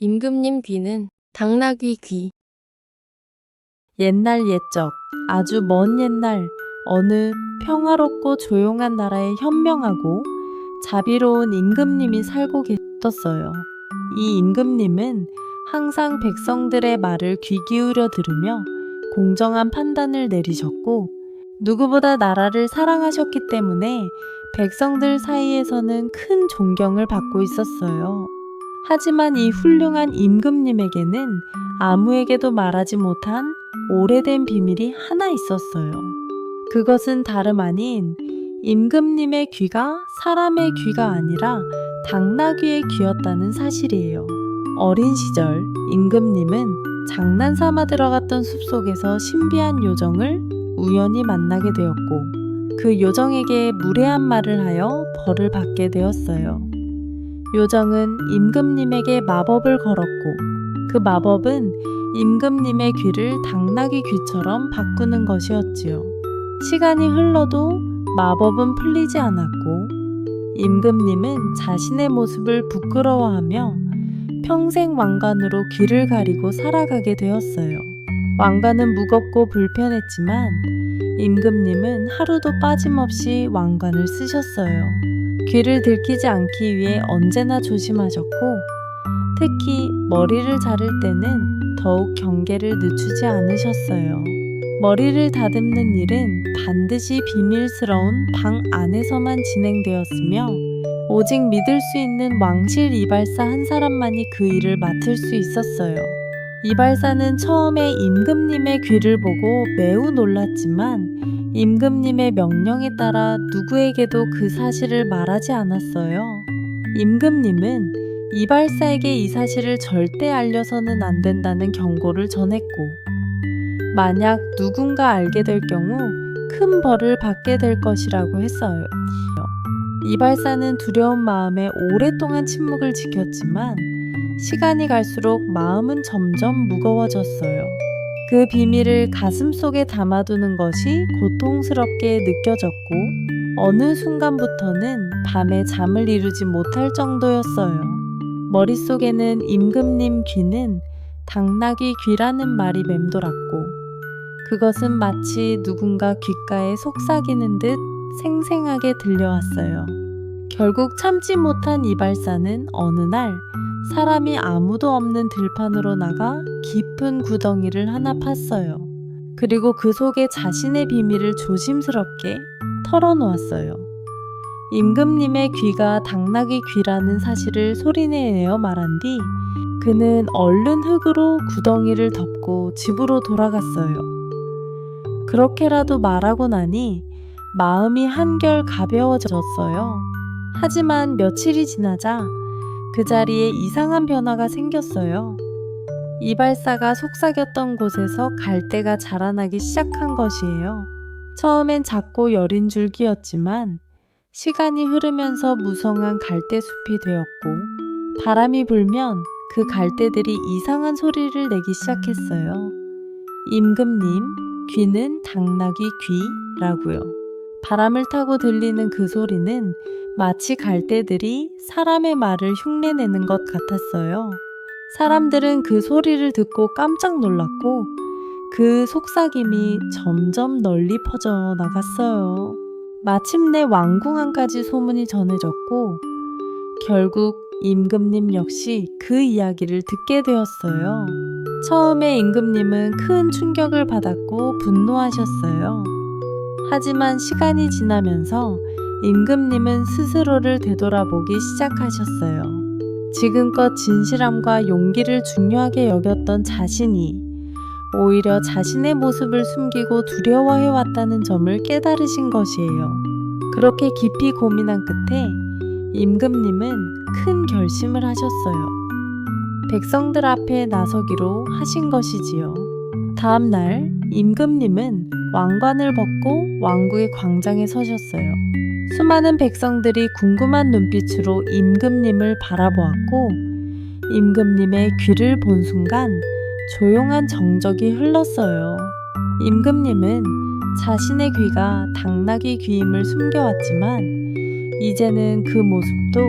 임금님 귀는 당나귀 귀. 옛날 옛적 아주 먼 옛날 어느 평화롭고 조용한 나라에 현명하고 자비로운 임금님이 살고 계셨어요. 이 임금님은 항상 백성들의 말을 귀 기울여 들으며 공정한 판단을 내리셨고 누구보다 나라를 사랑하셨기 때문에 백성들 사이에서는 큰 존경을 받고 있었어요. 하지만 이 훌륭한 임금님에게는 아무에게도 말하지 못한 오래된 비밀이 하나 있었어요. 그것은 다름 아닌 임금님의 귀가 사람의 귀가 아니라 당나귀의 귀였다는 사실이에요. 어린 시절 임금님은 장난삼아 들어갔던 숲속에서 신비한 요정을 우연히 만나게 되었고 그 요정에게 무례한 말을 하여 벌을 받게 되었어요. 요정은 임금님에게 마법을 걸었고 그 마법은 임금님의 귀를 당나귀 귀처럼 바꾸는 것이었지요. 시간이 흘러도 마법은 풀리지 않았고 임금님은 자신의 모습을 부끄러워하며 평생 왕관으로 귀를 가리고 살아가게 되었어요. 왕관은 무겁고 불편했지만 임금님은 하루도 빠짐없이 왕관을 쓰셨어요. 귀를 들키지 않기 위해 언제나 조심하셨고 특히 머리를 자를 때는 더욱 경계를 늦추지 않으셨어요. 머리를 다듬는 일은 반드시 비밀스러운 방 안에서만 진행되었으며 오직 믿을 수 있는 왕실 이발사 한 사람만이 그 일을 맡을 수 있었어요. 이발사는 처음에 임금님의 귀를 보고 매우 놀랐지만 임금님의 명령에 따라 누구에게도 그 사실을 말하지 않았어요. 임금님은 이발사에게 이 사실을 절대 알려서는 안 된다는 경고를 전했고, 만약 누군가 알게 될 경우 큰 벌을 받게 될 것이라고 했어요. 이발사는 두려운 마음에 오랫동안 침묵을 지켰지만 시간이 갈수록 마음은 점점 무거워졌어요. 그 비밀을 가슴 속에 담아두는 것이 고통스럽게 느껴졌고 어느 순간부터는 밤에 잠을 이루지 못할 정도였어요. 머릿속에는 임금님 귀는 당나귀 귀라는 말이 맴돌았고 그것은 마치 누군가 귓가에 속삭이는 듯 생생하게 들려왔어요. 결국 참지 못한 이발사는 어느 날 사람이 아무도 없는 들판으로 나가 깊은 구덩이를 하나 팠어요. 그리고 그 속에 자신의 비밀을 조심스럽게 털어놓았어요. 임금님의 귀가 당나귀 귀라는 사실을 소리내어 말한 뒤 그는 얼른 흙으로 구덩이를 덮고 집으로 돌아갔어요. 그렇게라도 말하고 나니 마음이 한결 가벼워졌어요. 하지만 며칠이 지나자 그 자리에 이상한 변화가 생겼어요. 이발사가 속삭였던 곳에서 갈대가 자라나기 시작한 것이에요. 처음엔 작고 여린 줄기였지만 시간이 흐르면서 무성한 갈대숲이 되었고 바람이 불면 그 갈대들이 이상한 소리를 내기 시작했어요. 임금님, 귀는 당나귀 귀라고요. 바람을 타고 들리는 그 소리는 마치 갈대들이 사람의 말을 흉내내는 것 같았어요. 사람들은 그 소리를 듣고 깜짝 놀랐고 그 속삭임이 점점 널리 퍼져 나갔어요. 마침내 왕궁안까지 소문이 전해졌고 결국 임금님 역시 그 이야기를 듣게 되었어요. 처음에 임금님은 큰 충격을 받았고 분노하셨어요. 하지만 시간이 지나면서 임금님은 스스로를 되돌아보기 시작하셨어요. 지금껏 진실함과 용기를 중요하게 여겼던 자신이 오히려 자신의 모습을 숨기고 두려워해왔다는 점을 깨달으신 것이에요. 그렇게 깊이 고민한 끝에 임금님은 큰 결심을 하셨어요. 백성들 앞에 나서기로 하신 것이지요. 다음 날 임금님은 왕관을 벗고 왕국의 광장에 서셨어요. 수많은 백성들이 궁금한 눈빛으로 임금님을 바라보았고 임금님의 귀를 본 순간 조용한 정적이 흘렀어요. 임금님은 자신의 귀가 당나귀 귀임을 숨겨왔지만 이제는 그 모습도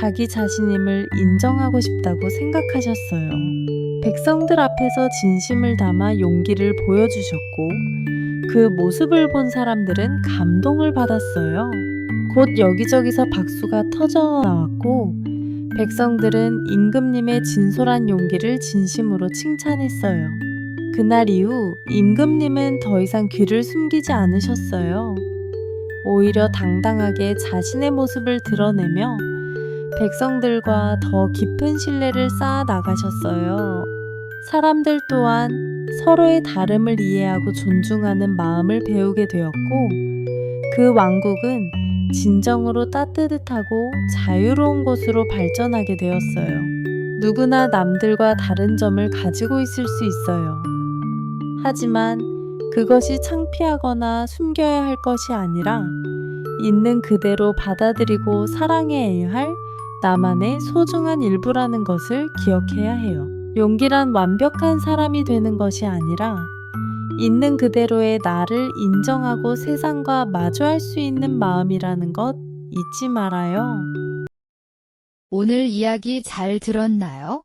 자기 자신임을 인정하고 싶다고 생각하셨어요. 백성들 앞에서 진심을 담아 용기를 보여주셨고, 그 모습을 본 사람들은 감동을 받았어요. 곧 여기저기서 박수가 터져 나왔고, 백성들은 임금님의 진솔한 용기를 진심으로 칭찬했어요. 그날 이후 임금님은 더 이상 귀를 숨기지 않으셨어요. 오히려 당당하게 자신의 모습을 드러내며 백성들과 더 깊은 신뢰를 쌓아 나가셨어요. 사람들 또한 서로의 다름을 이해하고 존중하는 마음을 배우게 되었고, 그 왕국은 진정으로 따뜻하고 자유로운 곳으로 발전하게 되었어요. 누구나 남들과 다른 점을 가지고 있을 수 있어요. 하지만 그것이 창피하거나 숨겨야 할 것이 아니라 있는 그대로 받아들이고 사랑해야 할 나만의 소중한 일부라는 것을 기억해야 해요. 용기란 완벽한 사람이 되는 것이 아니라 있는 그대로의 나를 인정하고 세상과 마주할 수 있는 마음이라는 것 잊지 말아요. 오늘 이야기 잘 들었나요?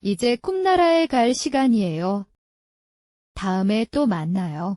이제 꿈나라에 갈 시간이에요. 다음에 또 만나요.